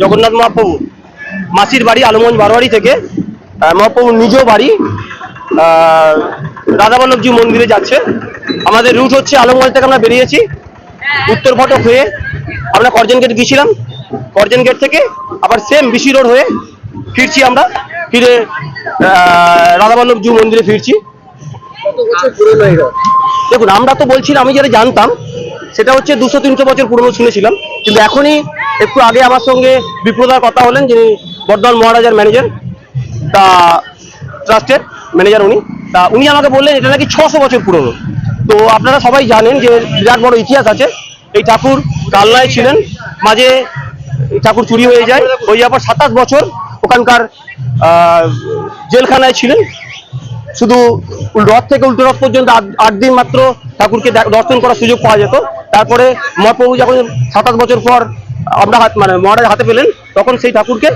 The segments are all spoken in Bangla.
জগন্নাথ মহাপ্রভু মাসির বাড়ি আলমগঞ্জ বারোয়ারি থেকে। আহ, মহাপ্রভুর নিজ বাড়ি। রাধাবল্লভজি মন্দিরে যাচ্ছে। আমাদের রুট হচ্ছে আলমগঞ্জ থেকে আমরা বেরিয়েছি। উত্তর ফটক হয়ে আমরা করজন গেট গিয়েছিলাম করজন গেট থেকে আবার সেম বিসি রোড হয়ে ফিরছি আমরা। ফিরে রাধাবল্লভজি মন্দিরে ফিরছি। দেখুন আমরা তো বলছিলাম আমি যেটা জানতাম সেটা হচ্ছে দুশো তিনশো বছর পুরনো শুনেছিলাম। কিন্তু এখনই একটু আগে আমার সঙ্গে বিপ্রদার কথা হলেন যিনি বর্ধমান মহারাজার ম্যানেজার তা ট্রাস্টের ম্যানেজার উনি। তা উনি আমাকে বললেন, এটা নাকি ছশো বছর পুরনো। তো আপনারা সবাই জানেন যে বিরাট বড় ইতিহাস আছে। এই ঠাকুর কালনায় ছিলেন, মাঝে ঠাকুর চুরি হয়ে যায়। হয়ে যাওয়ার পর সাতাশ বছর ওখানকার জেলখানায় ছিলেন। শুধু রথ থেকে উল্টো রথ পর্যন্ত আট দিন মাত্র ঠাকুরকে দর্শন করার সুযোগ পাওয়া যেত। তারপরে মহাপ্রভু যখন সাতাশ বছর পর আমরা হাত মানে মহারাজ হাতে পেলেন তখন সেই ঠাকুরকে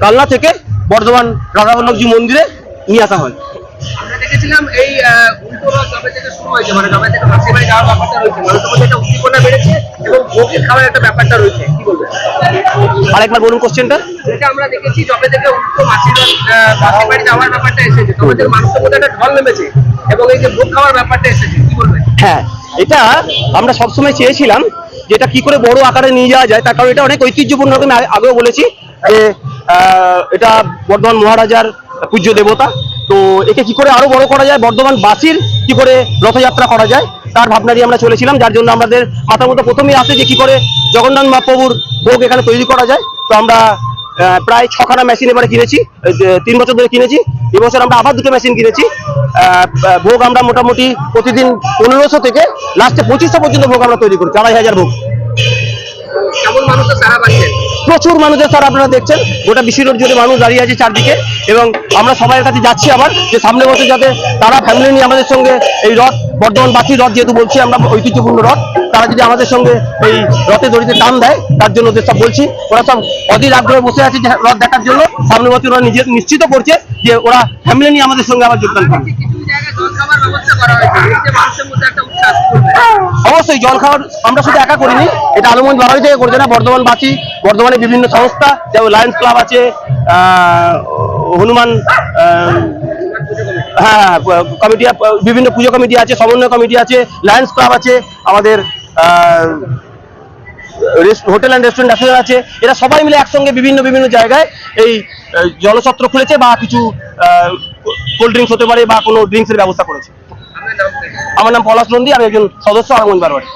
কালনা থেকে বর্ধমান রাধাবল্লভজি মন্দিরে নিয়ে আসা হয়। আমরা দেখেছিলাম এই থেকে শুরু হয়েছে মানে যবে থেকে মাসির বাড়ি যাওয়ার ব্যাপারটা রয়েছে মানুষের মধ্যে একটা উদ্দীপনা বেড়েছে এবং ভোগের খাওয়ার একটা ব্যাপারটা রয়েছে কি বলবেন? আরেকবার বলুন কোশ্চেনটা যেটা আমরা দেখেছি যবে থেকে উল্টো মাসির মাসির বাড়ি যাওয়ার ব্যাপারটা এসেছে তবে থেকে মানুষের মধ্যে একটা ঢল নেমেছে এবং এই যে ভোগ খাওয়ার ব্যাপারটা এসেছে কি বলবেন? হ্যাঁ এটা আমরা সবসময় চেয়েছিলাম যে এটা কি করে বড় আকারে নিয়ে যাওয়া যায়, তার কারণ এটা অনেক ঐতিহ্যপূর্ণ আমি আগে- আগেও বলেছি যে এটা বর্ধমান মহারাজার পূজ্য দেবতা। তো একে কি করে আরও বড় করা যায়? বর্ধমান বাসির কি করে রথযাত্রা করা যায়? তার ভাবনা আমরা চলেছিলাম, যার জন্য আমাদের মাথার মধ্যে প্রথমেই আসে যে কি করে জগন্নাথ মহাপ্রভুর ভোগ এখানে তৈরি করা যায়। তো আমরা প্রায় ছখানা মেশিন এবারে কিনেছি তিন বছর ধরে কিনেছি, এবছর আমরা আবার দুটো মেশিন কিনেছি। ভোগ আমরা মোটামুটি প্রতিদিন পনেরোশো থেকে লাস্টে পঁচিশশো পর্যন্ত ভোগ আমরা তৈরি করি আড়াই হাজার ভোগ। কেমন মানুষের সারা পাচ্ছেন প্রচুর মানুষের স্যার আপনারা দেখছেন। গোটা বিশ্ব জুড়ে মানুষ দাঁড়িয়ে আছে চারদিকে এবং আমরা সবাই কাছে যাচ্ছি আবার যে সামনে বছর যাতে তারা ফ্যামিলি নিয়ে আমাদের সঙ্গে এই রথ বর্ধমান বাসী রথ যেহেতু বলছি আমরা ঐতিহ্যপূর্ণ রথ, তারা যদি আমাদের সঙ্গে এই রথে দড়িতে টান দেয়, তার জন্য ওদের সব বলছি, ওরা সব অধীর আগ্রহে বসে আছে যে রথ দেখার জন্য। সামনে বছর ওরা নিজে নিশ্চিত করছে যে ওরা ফ্যামিলি নিয়ে আমাদের সঙ্গে আবার যোগদান করবে। অবশ্যই জল খাওয়ার আমরা শুধু একা করিনি, এটা আলমগঞ্জ বাড়ি থেকে করছে না বর্ধমান বর্ধমানবাসী বর্ধমানে বিভিন্ন সংস্থা, যেমন লায়ন্স ক্লাব আছে হনুমান হ্যাঁ কমিটি, বিভিন্ন পুজো কমিটি আছে, সমন্বয় কমিটি আছে লায়ন্স ক্লাব আছে, আমাদের হোটেল অ্যান্ড রেস্টুরেন্ট অ্যাসোসিয়েশন আছে, এরা সবাই মিলে একসঙ্গে বিভিন্ন বিভিন্ন জায়গায় এই জলছত্র খুলেছে বা কিছু কোল্ড ড্রিঙ্কস হতে পারে বা কোনো ড্রিঙ্কসের ব্যবস্থা করেছে। আমার নাম পলাশ নন্দী আমি একজন সদস্য আলমগঞ্জ বারোয়ারি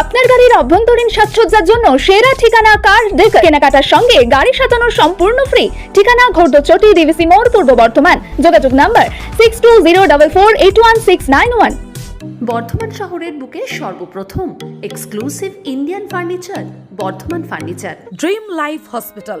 আপনার গাড়ির অভ্যন্তরীণ সাজসজ্জার জন্য সেরা ঠিকানা কার ডেক কেনাকাটার সঙ্গে গাড়ি সাজানো সম্পূর্ণ ফ্রি ঠিকানা ঘোরদচটি ডিভিসি মোড় পূর্ব বর্ধমান। যোগাযোগ number six two zero double four eight one six nine one Bardhaman শহরের বুকে সর্বপ্রথম exclusive Indian furniture Bardhaman furniture dream life hospital